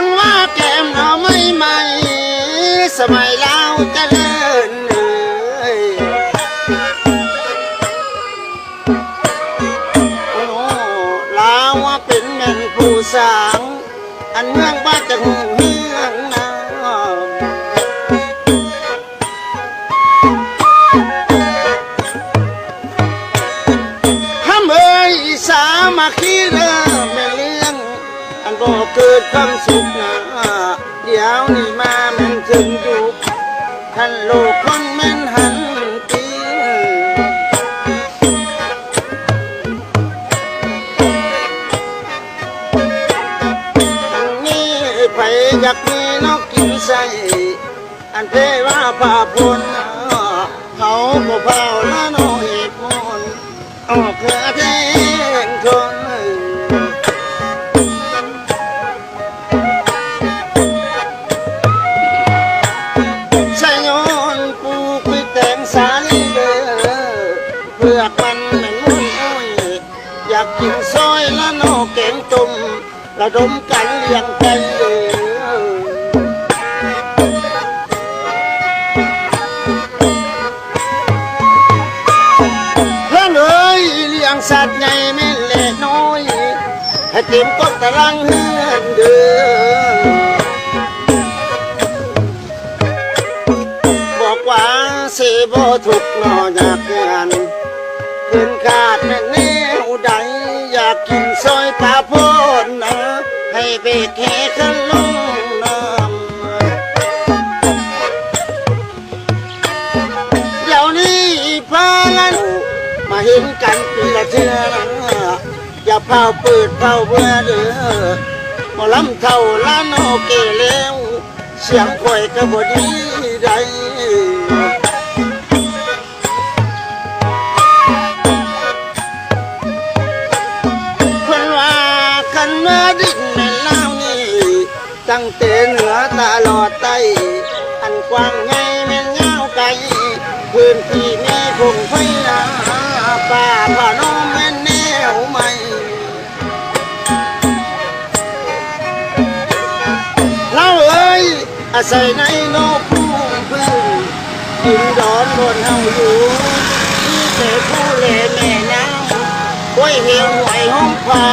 งว่าแก้มหน่อไม่ใหม่สมัยเราจะเลินเลยโอ้ลาวว่าเป็นแม่นผู้สาง อันเมืองบ้านจะหู บ่เกิดความสุขนะเดี๋ยวนี้มาแมันถึงอยุคท่านโลกคนแม่นหันตีนี่ไผอยากมีนกกินใส่อันเพว่าป่าพลเขาบ่เผาละน้อ ลือกมันเหม็นมุ่นอุ้ยอยากกินซอยละนอแกงต้มระดมกันเลี้ยงไก่เดือนเอ้ยเลี้ยงสัตว์ใหญ่ไม่เล็กน้อย ให้เต็มต้นตารางเฮือนเด้อบอกว่าสิบ่ทุกข์นออยากงาน เกินขาดแม่แนวใดอยากกินซอยปลาโพดนะให้เบกแห่ขึ้นลงน้ำเดี๋ยวนี้พาลันมาเห็นกันปีละเทือนะอย่าเผาเปิดเผาเบื่อเด้อหมอลำเท่าล้านโอเกแล้วเสียงข่อยก็บ่ดีใด คันว่าดินแม่นลาวนี่ตั้งแต่เหนือตลอดใต้อันกว้างใหญ่แม่นยาไกลพื้นที่มีคงไฟนาป่าผาน้องแม่นแนวใหม่เราเอ้ยอาศัยในโลกผู้พื้นดินดอนบนเฮาอยู่มีแต่ผู้เล่แม่น้ำห้วยเหี่ยวไหวห้องฟ้า